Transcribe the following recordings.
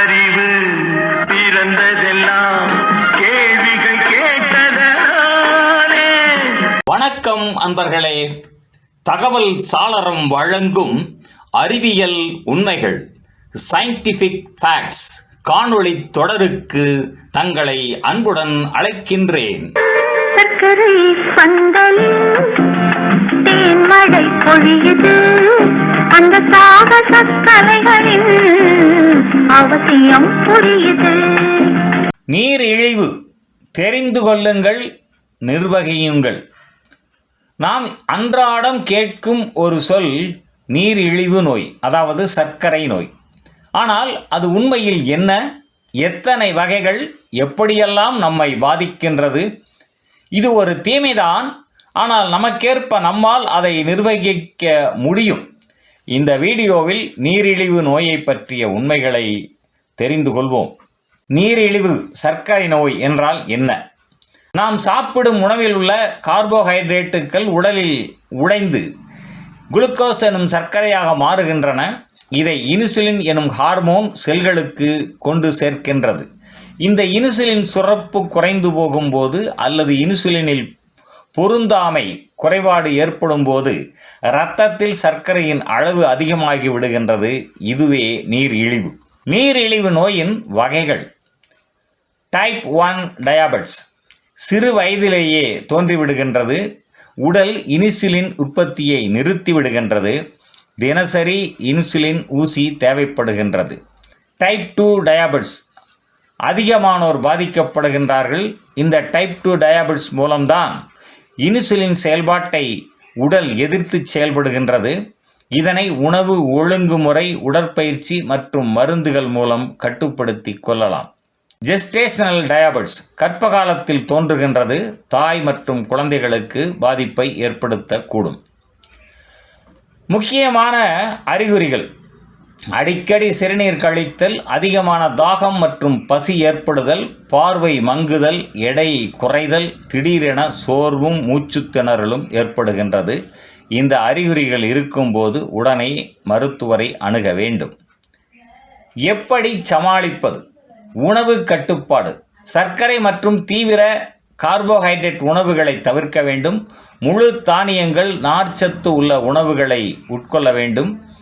அறிவு பிறந்ததெல்லாம் கேள்விகள் கேட்டதனாலே வணக்கம் அன்பர்களே. தகவல் சாளரம் வழங்கும் அறிவியல் உண்மைகள் சயின்டிஃபிக் ஃபேக்ட்ஸ் காணொளி தொடருக்கு தங்களை அன்புடன் அழைக்கின்றேன். சர்க்கரை பந்தலில் தேன்மழை பொழியுது. அந்த சாகச கலைகளின் அவசியம் புரியுது. நீர் இழிவு தெரிந்து கொள்ளுங்கள் நிர்வகியுங்கள். நாம் அன்றாடம் கேட்கும் ஒரு சொல் நீர் இழிவு நோய் அதாவது சர்க்கரை நோய். ஆனால் அது உண்மையில் என்ன? எத்தனை வகைகள்? எப்படியெல்லாம் நம்மை பாதிக்கின்றது? இது ஒரு தீமைதான் ஆனால் நமக்கேற்ப நம்மால் அதை நிர்வகிக்க முடியும். இந்த வீடியோவில் நீரிழிவு நோயை பற்றிய உண்மைகளை தெரிந்து கொள்வோம். நீரிழிவு சர்க்கரை நோய் என்றால் என்ன? நாம் சாப்பிடும் உணவில் உள்ள கார்போஹைட்ரேட்டுகள் உடலில் உடைந்து குளுக்கோஸ் எனும் சர்க்கரையாக மாறுகின்றன. இதை இன்சுலின் எனும் ஹார்மோன் செல்களுக்கு கொண்டு சேர்க்கின்றது. இந்த இன்சுலின் சுரப்பு குறைந்து போகும்போது அல்லது இன்சுலினில் பொருந்தாமை குறைபாடு ஏற்படும் போது இரத்தத்தில் சர்க்கரையின் அளவு அதிகமாகி விடுகின்றது. இதுவே நீர் இழிவு நீர் இழிவு நோயின் வகைகள். டைப் ஒன் டயாபெட்ஸ் சிறு வயதிலேயே தோன்றிவிடுகின்றது. உடல் இன்சுலின் உற்பத்தியை நிறுத்திவிடுகின்றது. தினசரி இன்சுலின் ஊசி தேவைப்படுகின்றது. டைப் டூ டயாபெட்ஸ் அதிகமானோர் பாதிக்கப்படுகின்றார்கள். இந்த டைப் டூ டயாபெட்ஸ் மூலம்தான் இன்சுலின் செயல்பாட்டை உடல் எதிர்த்து செயல்படுகின்றது. இதனை உணவு ஒழுங்குமுறை உடற்பயிற்சி மற்றும் மருந்துகள் மூலம் கட்டுப்படுத்தி கொள்ளலாம். ஜெஸ்டேஷனல் டயாபெட்ஸ் காலத்தில் தோன்றுகின்றது. தாய் மற்றும் குழந்தைகளுக்கு பாதிப்பை ஏற்படுத்தக்கூடும். முக்கியமான அறிகுறிகள். அடிக்கடி சிறுநீர் கழித்தல் அதிகமான தாகம் மற்றும் பசி ஏற்படுதல் பார்வை மங்குதல் எடை குறைதல் திடீரென சோர்வும் மூச்சு திணறலும் ஏற்படுகின்றது. இந்த அறிகுறிகள் இருக்கும்போது உடனே மருத்துவரை அணுக வேண்டும். எப்படி சமாளிப்பது? உணவு கட்டுப்பாடு. சர்க்கரை மற்றும் தீவிர கார்போஹைட்ரேட் உணவுகளை தவிர்க்க வேண்டும். முழு தானியங்கள் நார்ச்சத்து உள்ள உணவுகளை உட்கொள்ள வேண்டும்.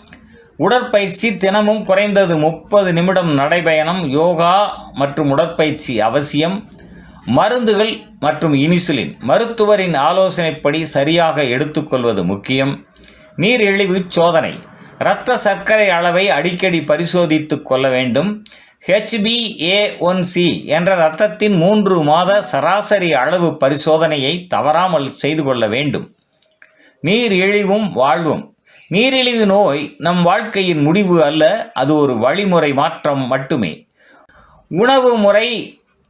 உடற்பயிற்சி தினமும் குறைந்தது முப்பது நிமிடம் நடைபயணம் யோகா மற்றும் உடற்பயிற்சி அவசியம். மருந்துகள் மற்றும் இனிசுலின். மருத்துவரின் ஆலோசனைப்படி சரியாக எடுத்துக்கொள்வது முக்கியம். நீரிழிவு சோதனை. இரத்த சர்க்கரை அளவை அடிக்கடி பரிசோதித்து கொள்ள வேண்டும். ஹெச்பிஏஒன்சி என்ற இரத்தத்தின் மூன்று மாத சராசரி அளவு பரிசோதனையை தவறாமல் செய்து கொள்ள வேண்டும். நீர் இழிவும் வாழ்வும். நீரிழிவு நோய் நம் வாழ்க்கையின் முடிவு அல்ல அது ஒரு வழிமுறை மாற்றம் மட்டுமே. உணவு முறை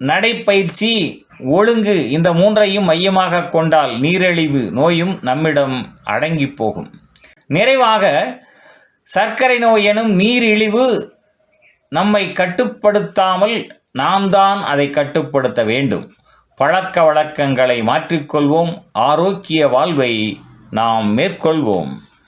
நடைப்பயிற்சி ஒழுங்கு இந்த மூன்றையும் மையமாக கொண்டால் நீரிழிவு நோயும் நம்மிடம் அடங்கி போகும். நிறைவாக சர்க்கரை நோய் எனும் நீரிழிவு நம்மை கட்டுப்படுத்தாமல் நாம் தான் அதை கட்டுப்படுத்த வேண்டும். பழக்க வழக்கங்களை மாற்றிக்கொள்வோம். ஆரோக்கிய வாழ்வை நாம் மேற்கொள்வோம்.